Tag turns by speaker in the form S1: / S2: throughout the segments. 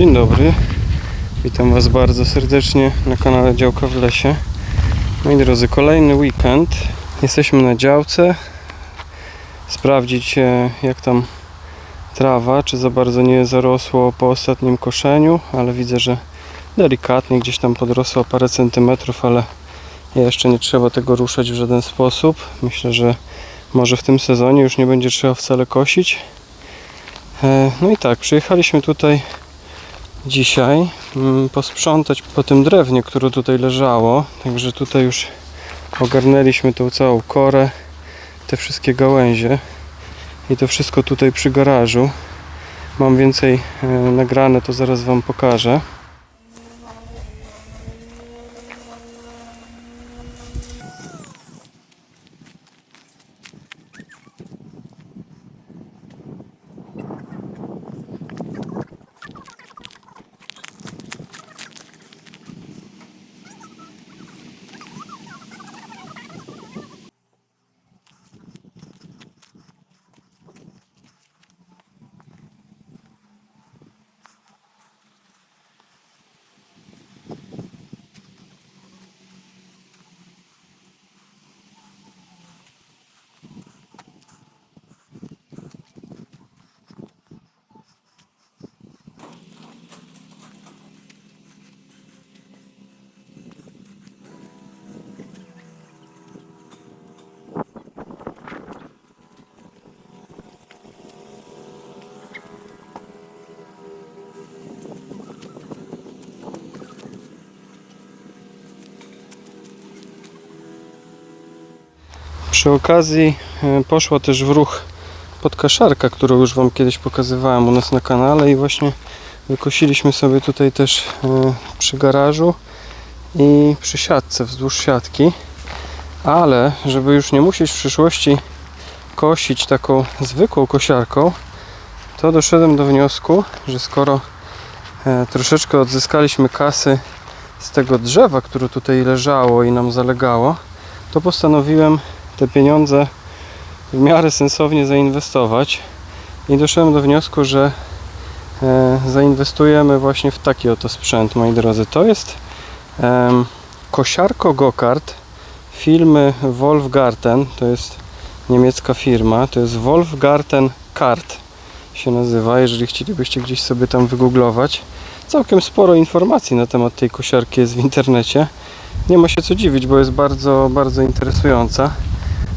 S1: Dzień dobry. Witam Was bardzo serdecznie na kanale Działka w Lesie. Moi drodzy, kolejny weekend. Jesteśmy na działce. Sprawdzić e, jak tam trawa, czy za bardzo nie zarosło po ostatnim koszeniu, ale widzę, że delikatnie gdzieś tam podrosło parę centymetrów, ale jeszcze nie trzeba tego ruszać w żaden sposób. Myślę, że może w tym sezonie już nie będzie trzeba wcale kosić. E, No i tak, przyjechaliśmy tutaj dzisiaj mm, posprzątać po tym drewnie, które tutaj leżało. Także tutaj już ogarnęliśmy tą całą korę, te wszystkie gałęzie i to wszystko tutaj przy garażu. Mam więcej e, nagrane, to zaraz Wam pokażę. Przy okazji e, poszła też w ruch podkaszarka, którą już Wam kiedyś pokazywałem u nas na kanale i właśnie wykosiliśmy sobie tutaj też e, przy garażu i przy siatce wzdłuż siatki. Ale żeby już nie musieć w przyszłości kosić taką zwykłą kosiarką to doszedłem do wniosku, że skoro e, troszeczkę odzyskaliśmy kasy z tego drzewa, które tutaj leżało i nam zalegało to postanowiłem te pieniądze w miarę sensownie zainwestować i doszedłem do wniosku, że e, zainwestujemy właśnie w taki oto sprzęt, moi drodzy. To jest kosiarko Gokart firmy Wolfgarten, to jest niemiecka firma, to jest Wolfgarten Kart się nazywa, jeżeli chcielibyście gdzieś sobie tam wygooglować. Całkiem sporo informacji na temat tej kosiarki jest w internecie. Nie ma się co dziwić, bo jest bardzo, bardzo interesująca.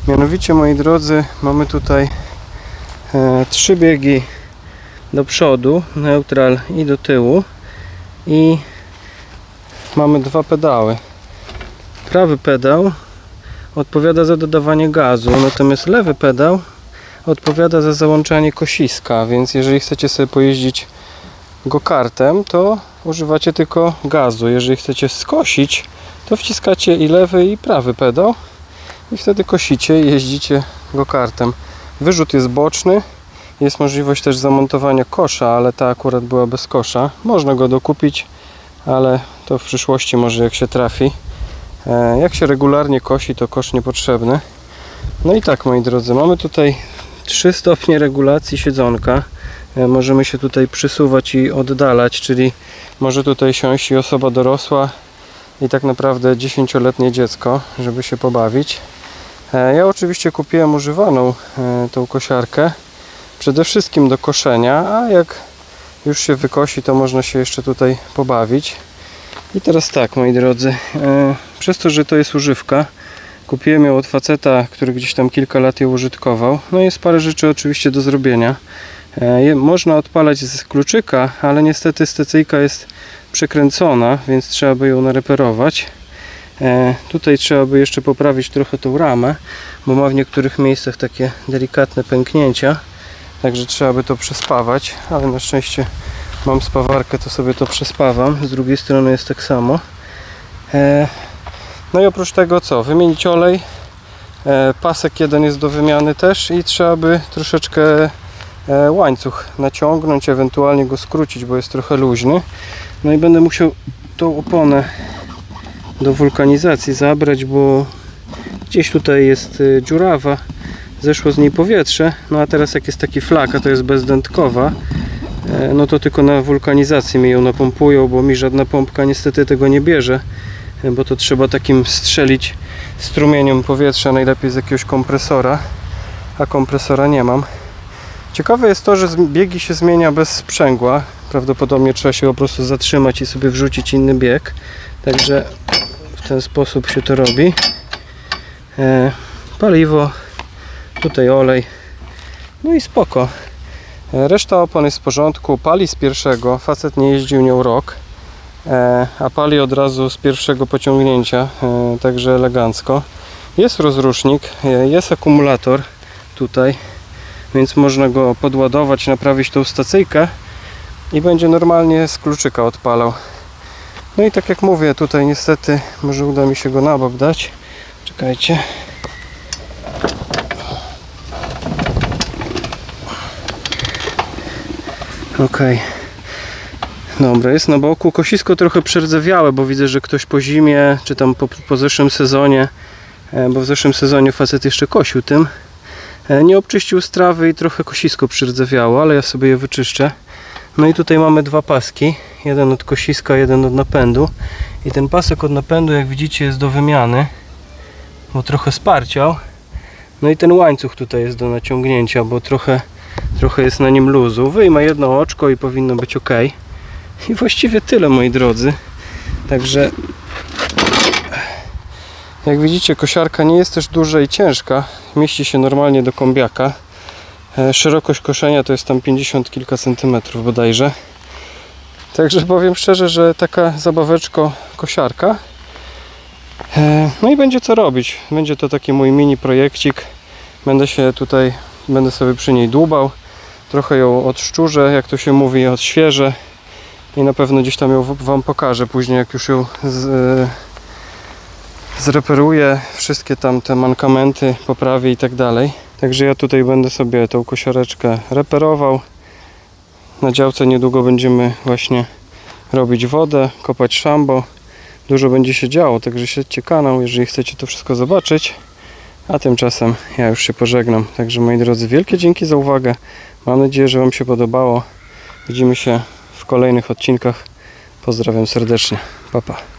S1: Mianowicie, moi drodzy, mamy tutaj e, trzy biegi do przodu, neutral i do tyłu i mamy dwa pedały. Prawy pedał odpowiada za dodawanie gazu, natomiast lewy pedał odpowiada za załączanie kosiska, więc jeżeli chcecie sobie pojeździć go-kartem, to używacie tylko gazu. Jeżeli chcecie skosić, to wciskacie i lewy i prawy pedał i wtedy kosicie i jeździcie go-kartem. Wyrzut jest boczny, jest możliwość też zamontowania kosza, ale ta akurat była bez kosza. Można go dokupić, ale to w przyszłości może jak się trafi. E, Jak się regularnie kosi, to kosz niepotrzebny. No i tak, moi drodzy, mamy tutaj 3 stopnie regulacji siedzonka. E, Możemy się tutaj przysuwać i oddalać, czyli może tutaj siąść i osoba dorosła i tak naprawdę 10-letnie dziecko, żeby się pobawić. E, Ja oczywiście kupiłem używaną e, tą kosiarkę, przede wszystkim do koszenia, a jak już się wykosi, to można się jeszcze tutaj pobawić. I teraz tak, moi drodzy, e, przez to, że to jest używka, kupiłem ją od faceta, który gdzieś tam kilka lat ją użytkował. No jest parę rzeczy oczywiście do zrobienia. Można odpalać z kluczyka, ale niestety stacyjka jest przekręcona, więc trzeba by ją nareperować. E, Tutaj trzeba by jeszcze poprawić trochę tą ramę, bo ma w niektórych miejscach takie delikatne pęknięcia. Także trzeba by to przespawać, ale na szczęście mam spawarkę, to sobie to przespawam. Z drugiej strony jest tak samo. E, No i oprócz tego co? Wymienić olej. E, Pasek jeden jest do wymiany też i trzeba by troszeczkę łańcuch naciągnąć, ewentualnie go skrócić, bo jest trochę luźny. No i będę musiał tą oponę do wulkanizacji zabrać, bo gdzieś tutaj jest y, dziurawa, zeszło z niej powietrze, no a teraz jak jest taki flak, a to jest bezdętkowa, e, no to tylko na wulkanizacji mi ją napompują, bo mi żadna pompka niestety tego nie bierze, e, bo to trzeba takim strzelić strumieniem powietrza, najlepiej z jakiegoś kompresora, a kompresora nie mam. Ciekawe jest to, że biegi się zmienia bez sprzęgła. Prawdopodobnie trzeba się po prostu zatrzymać i sobie wrzucić inny bieg. Także w ten sposób się to robi. E, paliwo, tutaj olej. No i spoko. E, Reszta opon jest w porządku. Pali z pierwszego. Facet nie jeździł nią rok. E, a pali od razu z pierwszego pociągnięcia. E, także elegancko. Jest rozrusznik, e, jest akumulator tutaj więc można go podładować, naprawić tą stacyjkę i będzie normalnie z kluczyka odpalał. No i tak jak mówię, tutaj niestety może uda mi się go na bok dać. Czekajcie. Ok. Dobra, jest na boku. Kosisko trochę przerdzewiałe, bo widzę, że ktoś po zimie, czy tam po, po zeszłym sezonie, e, bo w zeszłym sezonie facet jeszcze kosił tym, E, Nie obczyścił strawy i trochę kosisko przyrdzewiało, ale ja sobie je wyczyszczę. No i tutaj mamy dwa paski. Jeden od kosiska, jeden od napędu. I ten pasek od napędu, jak widzicie, jest do wymiany, bo trochę sparciał. No i ten łańcuch tutaj jest do naciągnięcia, bo trochę, trochę jest na nim luzu. Wyjmę jedno oczko i powinno być ok. I właściwie tyle, moi drodzy. Także jak widzicie, kosiarka nie jest też duża i ciężka. Mieści się normalnie do kombiaka. E, Szerokość koszenia to jest tam 50 kilka centymetrów bodajże. Także powiem szczerze, że taka zabaweczko kosiarka. E, No i będzie co robić. Będzie to taki mój mini projekcik. Będę się tutaj, będę sobie przy niej dłubał. Trochę ją odszczurzę, jak to się mówi, odświeżę. I na pewno gdzieś tam ją Wam pokażę później, jak już ją z, e, zreperuję wszystkie tam te mankamenty, poprawię i tak dalej. Także ja tutaj będę sobie tą kosiareczkę reperował. Na działce niedługo będziemy właśnie robić wodę, kopać szambo. Dużo będzie się działo, także śledźcie kanał, jeżeli chcecie to wszystko zobaczyć. A tymczasem ja już się pożegnam. Także moi drodzy, wielkie dzięki za uwagę. Mam nadzieję, że Wam się podobało. Widzimy się w kolejnych odcinkach. Pozdrawiam serdecznie. Pa, pa.